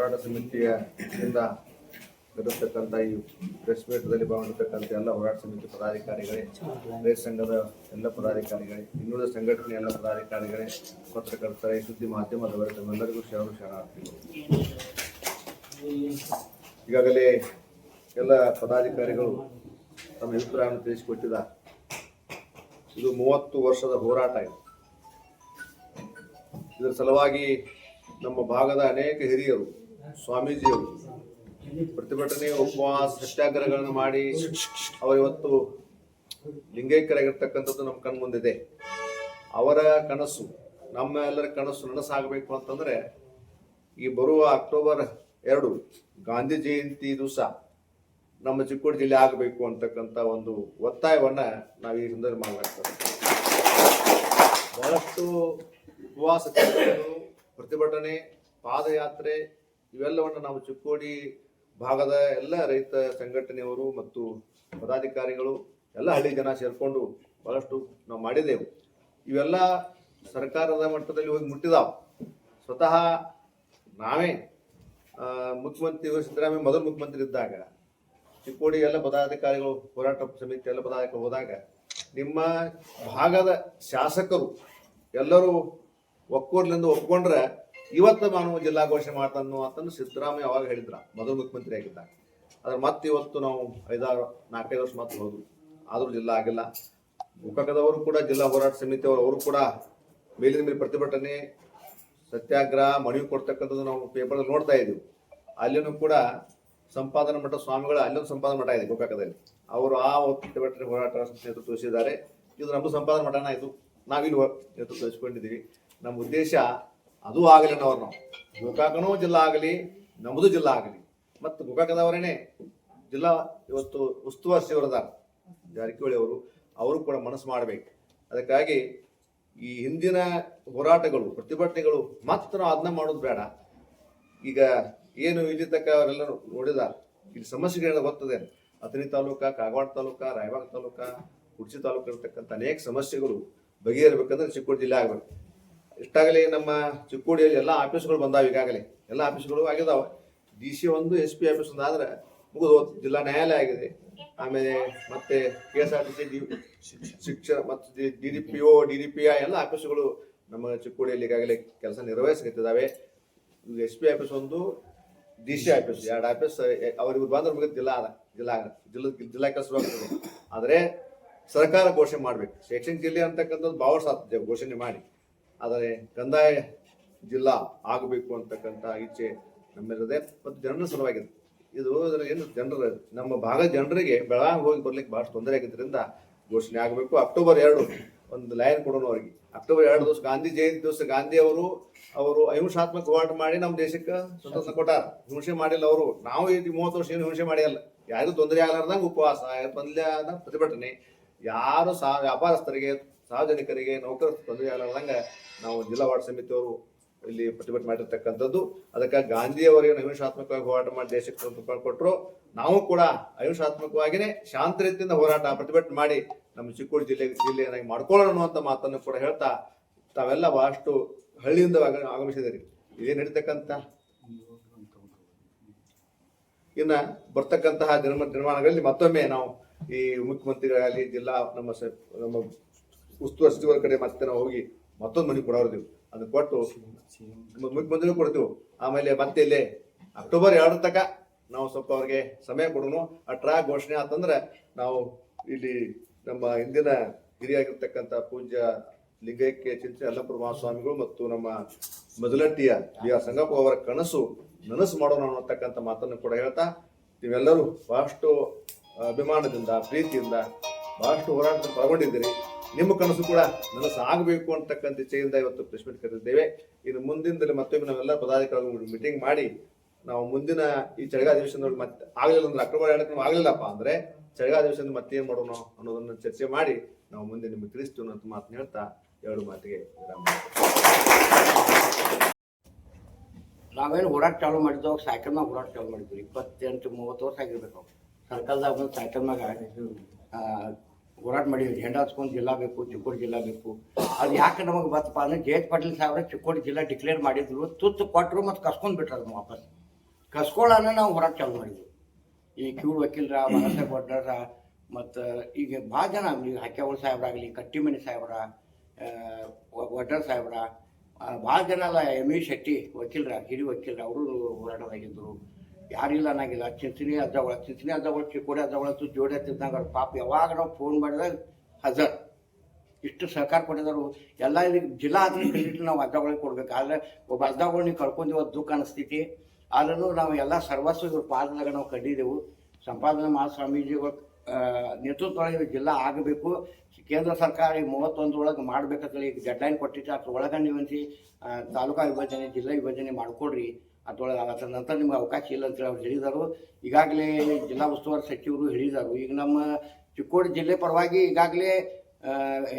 ಹೋರಾಟ ಸಮಿತಿಯ ಇಂದ ನಡೆಸ್ತಕ್ಕಂಥ ಈ ಪ್ರೆಸ್ ಮೀಟ್ದಲ್ಲಿ ಭಾಗವಹಿಸ್ತಕ್ಕಂಥ ಎಲ್ಲ ಹೋರಾಟ ಸಮಿತಿ ಪದಾಧಿಕಾರಿಗಳೇ, ರೈತ ಸಂಘದ ಎಲ್ಲ ಪದಾಧಿಕಾರಿಗಳೇ, ಇನ್ನುಳಿದ ಸಂಘಟನೆ ಎಲ್ಲ ಪದಾಧಿಕಾರಿಗಳೇ, ಪತ್ರಕರ್ತರೇ, ಸುದ್ದಿ ಮಾಧ್ಯಮದವರೇ, ತಮ್ಮೆಲ್ಲರಿಗೂ ಶರಣು ಶರಣಾರ್ಥಿಗಳು ಈಗಾಗಲೇ ಎಲ್ಲ ಪದಾಧಿಕಾರಿಗಳು ತಮ್ಮ ಅಭಿಪ್ರಾಯವನ್ನು ತಿಳಿಸಿಕೊಟ್ಟಿದ ಇದು ಮೂವತ್ತು ವರ್ಷದ ಹೋರಾಟ ಇದು. ಇದರ ಸಲುವಾಗಿ ನಮ್ಮ ಭಾಗದ ಅನೇಕ ಹಿರಿಯರು ಸ್ವಾಮೀಜಿಯವರು ಪ್ರತಿಭಟನೆ, ಉಪವಾಸ ಸತ್ಯಾಗ್ರಹಗಳನ್ನು ಮಾಡಿ ಅವರು ಇವತ್ತು ಲಿಂಗೈಕ್ಯರಾಗಿರ್ತಕ್ಕಂಥದ್ದು ನಮ್ಮ ಕಣ್ಣು ಮುಂದಿದೆ. ಅವರ ಕನಸು, ನಮ್ಮ ಎಲ್ಲರ ಕನಸು ನನಸಾಗಬೇಕು ಅಂತಂದ್ರೆ ಈ ಬರುವ ಅಕ್ಟೋಬರ್ ಎರಡು ಗಾಂಧಿ ಜಯಂತಿ ದಿವಸ ನಮ್ಮ ಚಿಕ್ಕೋಡಿ ಜಿಲ್ಲೆ ಆಗಬೇಕು ಅಂತಕ್ಕಂಥ ಒಂದು ಒತ್ತಾಯವನ್ನ ನಾವು ಈ ಹಿಂದೆ ಮಾಡಲಾಗ್ತದೆ ಬಹಳಷ್ಟು ಉಪವಾಸ ಪ್ರತಿಭಟನೆ, ಪಾದಯಾತ್ರೆ ಇವೆಲ್ಲವನ್ನು ನಾವು ಚಿಕ್ಕೋಡಿ ಭಾಗದ ಎಲ್ಲ ರೈತ ಸಂಘಟನೆಯವರು ಮತ್ತು ಪದಾಧಿಕಾರಿಗಳು, ಎಲ್ಲ ಹಳ್ಳಿ ಜನ ಸೇರಿಕೊಂಡು ಬಹಳಷ್ಟು ನಾವು ಮಾಡಿದೆವು. ಇವೆಲ್ಲ ಸರ್ಕಾರದ ಮಟ್ಟದಲ್ಲಿ ಹೋಗಿ ಮುಟ್ಟಿದಾವ. ಸ್ವತಃ ನಾವೇ ಮುಖ್ಯಮಂತ್ರಿ ಸಿದ್ದರಾಮಯ್ಯ ಮೊದಲು ಮುಖ್ಯಮಂತ್ರಿ ಇದ್ದಾಗ, ಚಿಕ್ಕೋಡಿ ಎಲ್ಲ ಪದಾಧಿಕಾರಿಗಳು, ಹೋರಾಟ ಸಮಿತಿ ಎಲ್ಲ ಪದಾಧಿಕಾರಿಗಳು ಹೋದಾಗ, ನಿಮ್ಮ ಭಾಗದ ಶಾಸಕರು ಎಲ್ಲರೂ ಒಕ್ಕೂರ್ಲಿಂದ ಒಪ್ಕೊಂಡ್ರೆ ಇವತ್ತು ನಾನು ಜಿಲ್ಲಾ ಘೋಷಣೆ ಮಾಡ್ತಾನು ಅಂತಂದು ಸಿದ್ದರಾಮಯ್ಯ ಅವಾಗ ಹೇಳಿದ್ರ. ಮೊದಲು ಮುಖ್ಯಮಂತ್ರಿ ಆಗಿದ್ದಾಗ ಆದ್ರೆ ಮತ್ತೆ ಇವತ್ತು ನಾವು ಐದಾರು, ನಾಲ್ಕೈದು ವರ್ಷ ಮತ್ತೆ ಹೋದ್ರು. ಆದರೂ ಜಿಲ್ಲಾ ಆಗಿಲ್ಲ. ಗೋಕಾಕದವರು ಕೂಡ ಜಿಲ್ಲಾ ಹೋರಾಟ ಸಮಿತಿ ಅವರು ಕೂಡ ಮೇಲಿನ ಮೇಲೆ ಪ್ರತಿಭಟನೆ, ಸತ್ಯಾಗ್ರಹ, ಮನವಿ ಕೊಡ್ತಕ್ಕಂಥದ್ದು ನಾವು ಪೇಪರ್ ನೋಡ್ತಾ ಇದ್ದೀವಿ. ಅಲ್ಲಿನೂ ಕೂಡ ಸಂಪಾದನಾ ಮಠ ಸ್ವಾಮಿಗಳ ಅಲ್ಲೊಂದು ಸಂಪಾದನ ಮಠ ಇದೆ ಗೋಕಾಕದಲ್ಲಿ. ಅವರು ಆ ಪ್ರತಿಭಟನೆ ಹೋರಾಟ ನೇತೃತ್ವ ವಹಿಸಿದ್ದಾರೆ. ಇದು ನಮ್ಮ ಸಂಪಾದನ ಮಠನ ಇದು. ನಾವಿಲ್ಲಿ ನೇತೃತ್ವ ವಹಿಸ್ಕೊಂಡಿದ್ದೀವಿ. ನಮ್ಮ ಉದ್ದೇಶ ಅದು ಆಗಲಿ ಅನ್ನೋರು ನಾವು. ಗೋಕಾಕನೂ ಜಿಲ್ಲಾ ಆಗಲಿ, ನಮ್ಮದು ಜಿಲ್ಲಾ ಆಗಲಿ. ಮತ್ತು ಗೋಕಾಕದವರೇನೆ ಜಿಲ್ಲಾ ಇವತ್ತು ಉಸ್ತುವಾರಿ ಸಚಿವರದ ಜಾರಕಿಹೊಳಿ ಅವರು ಅವರು ಕೂಡ ಮನಸ್ಸು ಮಾಡಬೇಕು. ಅದಕ್ಕಾಗಿ ಈ ಹಿಂದಿನ ಹೋರಾಟಗಳು, ಪ್ರತಿಭಟನೆಗಳು ಮಾತ್ರ ಅದನ್ನ ಮಾಡೋದು ಬೇಡ. ಈಗ ಏನು ಇಲ್ಲಿ ತಕ್ಕ ಅವರೆಲ್ಲ ನೋಡಿದ, ಇಲ್ಲಿ ಸಮಸ್ಯೆಗಳೆಲ್ಲ ಗೊತ್ತದೆ ಅಥಣಿ ತಾಲೂಕ, ಕಾಗವಾಡ ತಾಲೂಕ, ರಾಯಬಾಗ ತಾಲೂಕ, ಕುಡ್ಚಿ ತಾಲೂಕು ಇರತಕ್ಕಂಥ ಅನೇಕ ಸಮಸ್ಯೆಗಳು ಬಗೆಹರಿಬೇಕಂದ್ರೆ ಚಿಕ್ಕೋಡಿ ಜಿಲ್ಲೆ ಆಗಬೇಕು. ಇಷ್ಟಾಗಲೇ ನಮ್ಮ ಚಿಕ್ಕೋಡಿಯಲ್ಲಿ ಎಲ್ಲ ಆಫೀಸ್ಗಳು ಬಂದಾವೆ ಈಗಾಗಲೇ. ಎಲ್ಲ ಆಫೀಸ್ಗಳು ಆಗಿದಾವೆ. ಡಿ ಸಿ ಒಂದು, ಎಸ್ ಪಿ ಆಫೀಸ್ ಒಂದು. ಆದ್ರೆ ಮುಗಿದು. ಜಿಲ್ಲಾ ನ್ಯಾಯಾಲಯ ಆಗಿದೆ. ಆಮೇಲೆ ಮತ್ತೆ K S R T C ಶಿಕ್ಷಣ ಮತ್ತು D D P O, D D P I ಎಲ್ಲ ಆಫೀಸ್ಗಳು ನಮ್ಮ ಚಿಕ್ಕೋಡಿಯಲ್ಲಿ ಈಗಾಗಲೇ ಕೆಲಸ ನಿರ್ವಹಿಸಕತ್ತಿದ್ದಾವೆ ಎಸ್ ಪಿ ಆಫೀಸ್ ಒಂದು, ಡಿ ಸಿ ಆಫೀಸ್ ಎರಡು ಆಫೀಸ್ ಅವ್ರಿಗೆ ಬಂದ್ರೆ ಮುಗಿದ ಜಿಲ್ಲಾ ಅದ ಜಿಲ್ಲಾ. ಜಿಲ್ಲಾ ಜಿಲ್ಲಾ ಕೆಲಸ ಆದರೆ ಸರ್ಕಾರ ಘೋಷಣೆ ಮಾಡ್ಬೇಕು. ಶೈಕ್ಷಣಿಕ ಜಿಲ್ಲೆ ಅಂತಕ್ಕಂಥದ್ದು ಭಾಳ ಘೋಷಣೆ ಮಾಡಿ. ಆದರೆ ಕಂದಾಯ ಜಿಲ್ಲಾ ಆಗಬೇಕು ಅಂತಕ್ಕಂಥ ಇಚ್ಛೆ ನಮ್ಮಿರದೆ ಮತ್ತು ಜನರ ಸಲುವಾಗಿದೆ ಇದು ಏನು ಜನರ ನಮ್ಮ ಭಾಗದ ಜನರಿಗೆ ಬೆಳಗಾವಿ ಹೋಗಿ ಬರ್ಲಿಕ್ಕೆ ಭಾಳ ತೊಂದರೆ ಆಗಿದ್ದರಿಂದ ಘೋಷಣೆ ಆಗಬೇಕು. ಅಕ್ಟೋಬರ್ ಎರಡು ಒಂದು ಲೈನ್ ಕೊಡೋಣ ಅವರಿಗೆ. ಅಕ್ಟೋಬರ್ ಎರಡು ದಿವಸ ಗಾಂಧಿ ಜಯಂತಿ ದಿವಸ ಗಾಂಧಿ ಅವರು ಅವರು ಅಹಿಂಸಾತ್ಮಕ ಹೋರಾಟ ಮಾಡಿ ನಮ್ಮ ದೇಶಕ್ಕೆ ಸ್ವತಂತ್ರ ಕೊಟ್ಟಾರ. ಹಿಂಸೆ ಮಾಡಿಲ್ಲ ಅವರು. ನಾವು ಈ ಮೂವತ್ತು ವರ್ಷ ಏನು ಹಿಂಸೆ ಮಾಡಿಲ್ಲ. ಯಾರಿಗೂ ತೊಂದರೆ ಆಗಲಾರ್ದಂಗೆ ಉಪವಾಸ ಪಂದ್ಯ ಪ್ರತಿಭಟನೆ. ಯಾರು ಸಾ ವ್ಯಾಪಾರಸ್ಥರಿಗೆ ಸಾರ್ವಜನಿಕರಿಗೆ ನೌಕರ ತೊಂದರೆ ಆಗಲಾರ್ದಂಗೆ ನಾವು ಜಿಲ್ಲಾ ವಾರ್ಡ್ ಸಮಿತಿಯವರು ಇಲ್ಲಿ ಪ್ರತಿಭಟನೆ ಮಾಡಿರ್ತಕ್ಕಂಥದ್ದು. ಅದಕ್ಕೆ ಗಾಂಧಿಯವರಿಗೆ ಅಹಿಂಸಾತ್ಮಕವಾಗಿ ಹೋರಾಟ ಮಾಡಿ ದೇಶಕ್ಕೆ ಕೊಟ್ಟರು ನಾವು ಕೂಡ ಅಹಿಂಸಾತ್ಮಕವಾಗಿಯೇ ಶಾಂತ ರೀತಿಯಿಂದ ಹೋರಾಟ, ಪ್ರತಿಭಟನೆ ಮಾಡಿ ನಮ್ಮ ಚಿಕ್ಕೋಡಿ ಜಿಲ್ಲೆ, ಜಿಲ್ಲೆಯನ್ನಾಗಿ ಮಾಡ್ಕೊಳ್ಳೋಣ ಅನ್ನುವಂಥ ಮಾತನ್ನು ಕೂಡ ಹೇಳ್ತಾ ತಾವೆಲ್ಲ ಬಹಳಷ್ಟು ಹಳ್ಳಿಯಿಂದ ಆಗ- ಆಗಮಿಸಿದಿರಿ ಇದೇ ನಡೀತಕ್ಕಂಥ ಇನ್ನ ಬರ್ತಕ್ಕಂತಹ ನಿರ್ಮ ನಿರ್ಮಾಣಗಳಲ್ಲಿ ಮತ್ತೊಮ್ಮೆ ನಾವು ಈ ಮುಖ್ಯಮಂತ್ರಿಗಳಾಗಲಿ, ಜಿಲ್ಲಾ ನಮ್ಮ ನಮ್ಮ ಉಸ್ತುವಾರಿ ಸಚಿವರ ಕಡೆ ಮತ್ತೆ ನಾವು ಹೋಗಿ ಮತ್ತೊಂದು ಮನೆ ಕೊಡೋರ್ದೀವಿ ಅದನ್ನ ಕೊಟ್ಟು ಮುಂದೆ ಮುಖ್ಯಮಂತ್ರಿಗೂ ಕೊಡ್ತೀವಿ. ಆಮೇಲೆ ಮತ್ತೆ ಇಲ್ಲಿ ಅಕ್ಟೋಬರ್ ಎರಡರ ತನಕ ನಾವು ಸ್ವಲ್ಪ ಅವ್ರಿಗೆ ಸಮಯ ಕೊಡೋಣ. ಟ್ರ್ಯಾಕ್ ಘೋಷಣೆ ಆತಂದ್ರೆ ನಾವು ಇಲ್ಲಿ ನಮ್ಮ ಹಿಂದಿನ ಹಿರಿಯಾಗಿರ್ತಕ್ಕಂಥ ಪೂಜ್ಯ ಲಿಂಗೈಕ್ಯ ಚಿಂತೆ ಅಲ್ಲಪುರ ಮಹಾಸ್ವಾಮಿಗಳು ಮತ್ತು ನಮ್ಮ ಮೊದಲಟ್ಟಿಯ ಬಿ ಆರ್ ಸಂಗಪ್ಪ ಅವರ ಕನಸು ನನಸು ಮಾಡೋಣ ಅನ್ನತಕ್ಕಂಥ ಮಾತನ್ನು ಕೂಡ ಹೇಳ್ತಾ ನೀವೆಲ್ಲರೂ ಬಹಳಷ್ಟು ಅಭಿಮಾನದಿಂದ ಪ್ರೀತಿಯಿಂದ ಬಹಳಷ್ಟು ಹೋರಾಟ ಪಾಲ್ಗೊಂಡಿದ್ದೀರಿ. ನಿಮ್ಮ ಕನಸು ಕೂಡ ನನಸಾಗಬೇಕು ಅಂತಕ್ಕಂಥ ಇಚ್ಛೆಯಿಂದ ಇವತ್ತು ಪ್ರೆಸ್ ಮೀಟ್ ಕರೆದಿದ್ದೇವೆ. ಇನ್ನು ಮುಂದಿನದಲ್ಲಿ ಮತ್ತೊಮ್ಮೆ ನಾವೆಲ್ಲ ಪದಾಧಿಕಾರಿಗಳು ಮೀಟಿಂಗ್ ಮಾಡಿ, ನಾವು ಮುಂದಿನ ಈ ಚಳಿಗಾಲ ಅಧಿವೇಶನದೊಳಗೆ ಮತ್ತೆ ಆಗಲಿಲ್ಲ ಅಂದ್ರೆ ಅಕ್ಟೋಬರ್ ಎರಡಕ್ಕೆ ಆಗಲಿಲ್ಲಪ್ಪ ಅಂದ್ರೆ ಚಳಿಗಾಲ ಅಧಿವೇಶನದಲ್ಲಿ ಮತ್ತೆ ಏನು ಮಾಡೋಣ ಅನ್ನೋದನ್ನು ಚರ್ಚೆ ಮಾಡಿ ನಾವು ಮುಂದೆ ನಿಮಗೆ ತಿಳಿಸ್ತೀವಿ ಅಂತ ಮಾತನ್ನ ಹೇಳ್ತಾ ಎರಡು ಮಾತಿಗೆ ನಾವೇನು ಹೋರಾಟ ಚಾಲೂ ಸೈಕಲ್ ಮ್ಯಾಗ ಹೋರಾಟ ಚಾಲೂ ಮಾಡಿದ್ವಿ ಇಪ್ಪತ್ತೆಂಟು ಮೂವತ್ತು ವರ್ಷ ಆಗಿರ್ಬೇಕು. ಸರ್ಕಲ್ದಾಗ ಬಂದು ಸೈಕಲ್ ಮ್ಯಾಗ ಹೋರಾಟ ಮಾಡಿದ್ವಿ. ಹೆಂಡ ಹಚ್ಕೊಂಡು ಜಿಲ್ಲಾ ಬೇಕು, ಚಿಕ್ಕೋಡಿ ಜಿಲ್ಲಾ ಬೇಕು. ಅದು ಯಾಕೆ ನಮಗೆ ಬತ್ತಪ್ಪ ಅಂದರೆ ಜೆ ಎಚ್ ಪಾಟೀಲ್ ಸಾಹೇಬ್ರ ಚಿಕ್ಕೋಡಿ ಜಿಲ್ಲಾ ಡಿಕ್ಲೇರ್ ಮಾಡಿದ್ರು. ತುತ್ತು ಕೊಟ್ಟರು ಮತ್ತು ಕಸ್ಕೊಂಡು ಬಿಟ್ರು ಅದು ವಾಪಸ್. ಕಸ್ಕೊಳ್ಳೋಣ ನಾವು ಹೋರಾಟ ಚಾಲು ಮಾಡಿದ್ವಿ. ಈ ಕ್ಯೂಡ್ ವಕೀಲರ ಮನಸ್ಸೆ ಕೊಟ್ಟರ ಮತ್ತು ಈಗ ಭಾಳ ಜನ ಈಗ ಹಕ್ಯಾವಳ ಸಾಹೇಬ್ರಾಗಲಿ ಕಟ್ಟಿಮನಿ ಸಾಹೇಬ್ರ ವಡ್ಡರ್ ಸಾಹೇಬ್ರ ಭಾಳ ಜನ ಅಲ್ಲ ಎಂ ಇ ಶೆಟ್ಟಿ ವಕೀಲರ ಹಿರಿ ವಕೀಲರ, ಅವರು ಹೋರಾಟದಾಗಿದ್ದರು. ಯಾರಿಲ್ಲ ಅನ್ನಂಗಿಲ್ಲ ಚಿಂಚಣಿ ಅಜ್ಜಗಳ ಚಿಂಚಣಿ ಅಜ್ಜಗಳು ಚಿಕ್ಕೋಡಿ ಅಜ್ಜಗಳಂತೂ ಜೋಡಿ ಅವ್ರ. ಪಾಪ ಯಾವಾಗ ನಾವು ಫೋನ್ ಮಾಡಿದಾಗ ಹಜರ್. ಇಷ್ಟು ಸಹಕಾರ ಕೊಟ್ಟಿದ್ದಾರೆ. ಎಲ್ಲ ಇದಕ್ಕೆ ಜಿಲ್ಲಾ ಆದ್ರೆ ನಾವು ಅಜ್ಜಗಳಿಗೆ ಕೊಡ್ಬೇಕು. ಆದರೆ ಒಬ್ಬ ಅಜ್ಜಗಳು ನೀವು ಕಳ್ಕೊಂಡಿವ ದುಃಖ ಅನಿಸ್ತೈತಿ. ಆದ್ರೂ ನಾವು ಎಲ್ಲ ಸರ್ವಸ್ವ ಇವ್ರ ಪಾದದಾಗ ನಾವು ಕಂಡಿದ್ದೆವು ಸಂಪಾದನೆ ಮಹಾ ಸ್ವಾಮೀಜಿಗಳ ನೇತೃತ್ವ ನೇತೃತ್ವದೊಳಗೆ ಜಿಲ್ಲಾ ಆಗಬೇಕು. ಕೇಂದ್ರ ಸರ್ಕಾರ ಈ ಮೂವತ್ತೊಂದರೊಳಗೆ ಮಾಡ್ಬೇಕಂತೇಳಿ ಈಗ ಡೆಡ್ಲೈನ್ ಕೊಟ್ಟಿತ್ತು. ಅದ್ರ ಒಳಗೆ ನೀವು ಅಂತಿ ತಾಲೂಕಾ ವಿಭಜನೆ, ಜಿಲ್ಲಾ ವಿಭಜನೆ ಮಾಡ್ಕೊಡ್ರಿ. ಅದ್ರೊಳಗೆ ಆಗತ್ತೆ ನಂತರ ನಿಮ್ಗೆ ಅವಕಾಶ ಇಲ್ಲ ಅಂತೇಳಿ ಅವ್ರು ಹೇಳಿದರು. ಈಗಾಗಲೇ ಜಿಲ್ಲಾ ಉಸ್ತುವಾರಿ ಸಚಿವರು ಹೇಳಿದರು. ಈಗ ನಮ್ಮ ಚಿಕ್ಕೋಡಿ ಜಿಲ್ಲೆ ಪರವಾಗಿ ಈಗಾಗಲೇ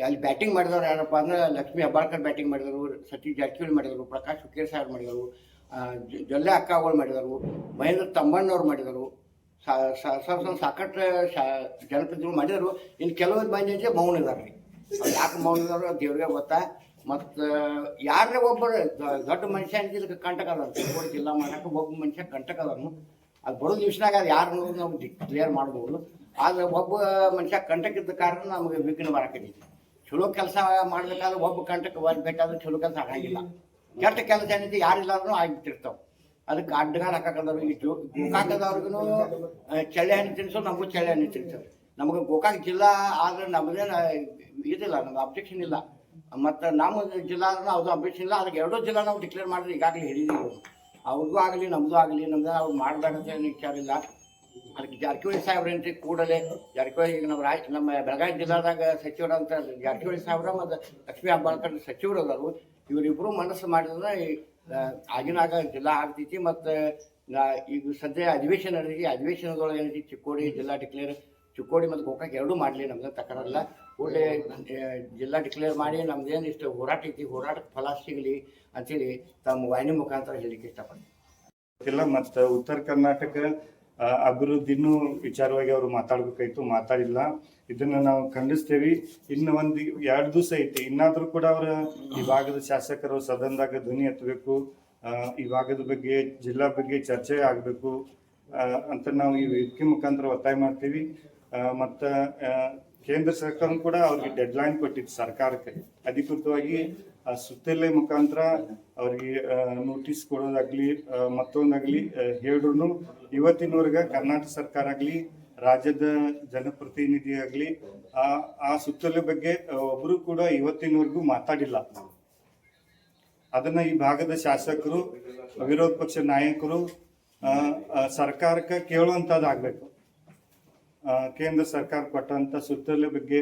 ಅಲ್ಲಿ ಬ್ಯಾಟಿಂಗ್ ಮಾಡಿದವರು ಯಾರಪ್ಪ ಅಂದ್ರೆ ಲಕ್ಷ್ಮೀ ಹೆಬ್ಬಾಳ್ಕರ್ ಬ್ಯಾಟಿಂಗ್ ಮಾಡಿದರು, ಸತೀಶ್ ಜಾರಕಿಹೊಳಿ ಮಾಡಿದರು, ಪ್ರಕಾಶ್ ಹುಕೇರ್ ಸಾಹೇಬ್ ಮಾಡಿದರು ಜೊಲ್ಲೆ ಅಕ್ಕಗಳು ಮಾಡಿದರು, ಮಹೇಂದ್ರ ತಮ್ಮಣ್ಣವ್ರು ಮಾಡಿದರು. ಸಾಕಷ್ಟು, ಶಾ, ಜನಪ್ರತಿನಿಧಿಗಳು ಮಾಡಿದರು. ಇನ್ನು ಕೆಲವೊಂದು ಮಂದಿ ಮೌನ ಇದಾರೆ. ರೀ ಯಾಕೆ ಮೌನ ಇದ್ದಾರೆ ದೇವ್ರಿಗೆ ಗೊತ್ತಾ? ಮತ್ತು ಯಾರೇ ಒಬ್ಬರು ದೊಡ್ಡ ಮನುಷ್ಯ ಅಂತಿದ್ದಕ್ಕೆ ಇದಕ್ಕೆ ಕಂಟಕ ಅದ ಚಿಕ್ಕೋಡಿ ಜಿಲ್ಲಾ ಮಾಡಕ್ಕೆ ಒಬ್ಬ ಮನುಷ್ಯ ಕಂಟಕದನು ಅದು ಬರೋ ದಿವ್ಸನಾಗ ಅದು ಯಾರು ಅನ್ನೋದು ನಾವು ಕ್ಲಿಯರ್ ಮಾಡ್ಬೋದು. ಆದ್ರೆ ಒಬ್ಬ ಮನುಷ್ಯ ಕಂಟಕಿದ್ದ ಕಾರಣ ನಮಗೆ ವಿಘ್ನ ಬರಕಿದೆ ಚಲೋ ಕೆಲಸ ಮಾಡ್ಬೇಕಾದ್ರೆ ಒಬ್ಬ ಕಂಟಕ ಬೇಕಾದ್ರೆ ಚಲೋ ಕೆಲಸ ಆಗಂಗಿಲ್ಲ. ಕೆಟ್ಟ ಕೆಲಸ ಏನಿದೆ ಯಾರಿಲ್ಲಾದ್ರೂ ಆಗಿಬಿಟ್ಟಿರ್ತಾವ. ಅದಕ್ಕೆ ಅಡ್ಡಗಾಲ ಹಾಕಕ್ಕದವ್ರು ಈ ಗೋಕಾಕದವ್ರಿಗೂ ಚಳ್ಳೆ ಹಣ್ಣು ತಿನ್ಸೋ ನಮಗೂ ಚಳಿ ಹಣ್ಣು ತಿನ್ಸೋರು. ನಮಗೆ ಗೋಕಾಕ್ ಜಿಲ್ಲಾ ಆದ್ರೆ ನಮ್ಮದೇನು ಇದಿಲ್ಲ, ನಮ್ಗೆ ಅಬ್ಜೆಕ್ಷನ್ ಇಲ್ಲ. ಮತ್ತು ನಮ್ಮ ಜಿಲ್ಲಾ ಅವ್ರದ್ದು ಅದು ಅಬ್ಜೆಕ್ಷನ್ ಇಲ್ಲ. ಅದಕ್ಕೆ ಎರಡೂ ಜಿಲ್ಲಾ ನಾವು ಡಿಕ್ಲೇರ್ ಮಾಡಿದ್ರೆ ಈಗಾಗಲೇ ಹಿಡಿದೀವಿ ಅವ್ರಿಗೂ ಆಗಲಿ ನಮ್ಮದು ಆಗಲಿ ನಮ್ದು ಅವ್ರು ಮಾಡಬೇಕಂತ ಏನು ವಿಚಾರ ಇಲ್ಲ. ಅದಕ್ಕೆ ಜಾರಕಿಹೊಳಿ ಸಾಹೇಬ್ರೇನ್ರಿ ಕೂಡಲೇ, ಜಾರಕಿಹೊಳಿ ಈಗ ನಮ್ಮ ರಾಜ್ಯ ನಮ್ಮ ಬೆಳಗಾವಿ ಜಿಲ್ಲಾದಾಗ ಸಚಿವರಂತ ಜಾರಕಿಹೊಳಿ ಸಾಹೇಬ್ರ ಮತ್ತು ಲಕ್ಷ್ಮೀ ಹೆಬ್ಬಾಳ್ಕರ್ ಸಚಿವರು ಅದಾರು. ಇವರಿಬ್ಬರು ಮನಸ್ಸು ಮಾಡಿದ್ರೆ ಆಗಿನಾಗ ಜಿಲ್ಲಾ ಆಗ್ತೈತಿ ಮತ್ತು ಈಗ ಸದ್ಯ ಅಧಿವೇಶನ ನಡೀತಿ ಅಧಿವೇಶನದೊಳಗೆ ಏನೈತಿ ಚಿಕ್ಕೋಡಿ ಜಿಲ್ಲಾ ಡಿಕ್ಲೇರ್ ಚಿಕ್ಕೋಡಿ ಮತ್ತು ಗೋಕಾಕ್ ಎರಡೂ ಮಾಡಲಿ ನಮ್ಗೆ ತಕರಲ್ಲ ಕೂಡಲೇ ಜಿಲ್ಲಾ ಡಿಕ್ಲೇರ್ ಮಾಡಿ, ನಮ್ದೇನು ಇಷ್ಟು ಹೋರಾಟ ಐತಿ ಹೋರಾಟಕ್ಕೆ ಫಲ ಸಿಗಲಿ ಅಂತೇಳಿ ತಮ್ಮ ವಾಹಿನಿ ಮುಖಾಂತರ ಹೇಳಲಿಕ್ಕೆ ಇಷ್ಟಪಡ್ತೀನಿ. ಮತ್ತು ಉತ್ತರ ಕರ್ನಾಟಕ ಅಭಿವೃದ್ಧಿನೂ ವಿಚಾರವಾಗಿ ಅವರು ಮಾತಾಡ್ಬೇಕಾಯ್ತು, ಮಾತಾಡಿಲ್ಲ. ಇದನ್ನ ನಾವು ಖಂಡಿಸ್ತೇವೆ. ಇನ್ನು ಒಂದು ಎರಡು ದಿವಸ ಐತಿ, ಇನ್ನಾದರೂ ಕೂಡ ಅವರ ಈ ಭಾಗದ ಶಾಸಕರು, ಸದನದಾಗ ಧ್ವನಿ ಎತ್ತಬೇಕು. ಈ ಭಾಗದ ಬಗ್ಗೆ, ಜಿಲ್ಲಾ ಬಗ್ಗೆ ಚರ್ಚೆ ಆಗಬೇಕು ಅಂತ ನಾವು ಈ ವೇದಿಕೆ ಮುಖಾಂತರ ಒತ್ತಾಯ ಮಾಡ್ತೀವಿ. ಮತ್ತು ಕೇಂದ್ರ ಸರ್ಕಾರ ಕೂಡ ಅವ್ರಿಗೆ ಡೆಡ್ಲೈನ್ ಕೊಟ್ಟಿತ್ತು ಸರ್ಕಾರಕ್ಕೆ. ಅಧಿಕೃತವಾಗಿ ಆ ಸುತ್ತಲೆ ಮುಖಾಂತರ ಅವ್ರಿಗೆ ನೋಟಿಸ್ ಕೊಡೋದಾಗ್ಲಿ ಮತ್ತೊಂದಾಗ್ಲಿ ಹೇಳಿದ್ರು ಇವತ್ತಿನವರೆಗೆ ಕರ್ನಾಟಕ ಸರ್ಕಾರ ಆಗ್ಲಿ, ರಾಜ್ಯದ ಜನಪ್ರತಿನಿಧಿ ಆಗ್ಲಿ, ಆ ಆ ಸುತ್ತಲೆ ಬಗ್ಗೆ ಒಬ್ರು ಕೂಡ ಇವತ್ತಿನವರೆಗೂ ಮಾತಾಡಿಲ್ಲ. ಅದನ್ನ ಈ ಭಾಗದ ಶಾಸಕರು, ವಿರೋಧ ಪಕ್ಷ ನಾಯಕರು ಸರ್ಕಾರಕ್ಕೆ ಕೇಳುವಂಥದ್ದಾಗಬೇಕು ಕೇಂದ್ರ ಸರ್ಕಾರ ಕೊಟ್ಟಂತ ಸುತ್ತೋಲೆ ಬಗ್ಗೆ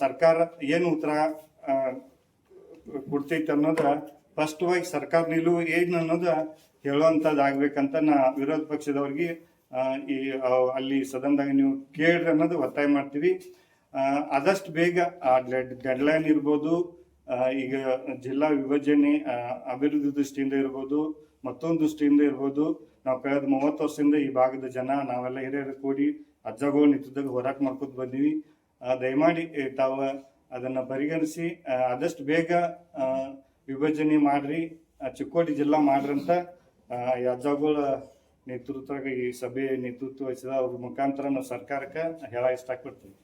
ಸರ್ಕಾರ ಏನು ಉತ್ತರ ಕೊಡ್ತೈತೆ ಅನ್ನೋದ ಸ್ಪಷ್ಟವಾಗಿ ಸರ್ಕಾರ ನಿಲುವು ಏನು ಅನ್ನೋದ ಆಗ್ಬೇಕಂತ ನಾ ವಿರೋಧ ಪಕ್ಷದವ್ರಿಗೆ ಈ ಅಲ್ಲಿ ಸದನದಾಗ ನೀವು ಕೇಳ್ರಿ ಅನ್ನೋದು ಒತ್ತಾಯ ಮಾಡ್ತೀವಿ. ಆದಷ್ಟು ಬೇಗ ಆ ಡೆಡ್ಲೈನ್ ಇರ್ಬೋದು ಈಗ ಜಿಲ್ಲಾ ವಿಭಜನೆ ಅಭಿವೃದ್ಧಿ ದೃಷ್ಟಿಯಿಂದ ಇರ್ಬೋದು, ಮತ್ತೊಂದು ದೃಷ್ಟಿಯಿಂದ ಇರ್ಬೋದು, ನಾವು ಕಳೆದ ಮೂವತ್ತು ವರ್ಷದಿಂದ ಈ ಭಾಗದ ಜನ, ನಾವೆಲ್ಲ ಹಿರಿಯರು ಕೂಡಿ ಅಜ್ಜಗಳು ನಿಂತಿದ್ದಾಗ ಹೋರಾಟ ಮಾಡ್ಕೊತ ಬಂದೀವಿ. ದಯಮಾಡಿ ತಾವು ಅದನ್ನ ಪರಿಗಣಿಸಿ ಆದಷ್ಟು ಬೇಗ ವಿಭಜನೆ ಮಾಡ್ರಿ ಚಿಕ್ಕೋಡಿ ಜಿಲ್ಲಾ ಮಾಡ್ರಂತ ಅಜ್ಜಗಳ ನೇತೃತ್ವ ಈ ಸಭೆ ನೇತೃತ್ವ ವಹಿಸಿದ ಅವ್ರ ಮುಖಾಂತರ ನಾವು ಸರ್ಕಾರಕ್ಕೆ ಹೇಳ ಇಷ್ಟಪಡ್ತೀವಿ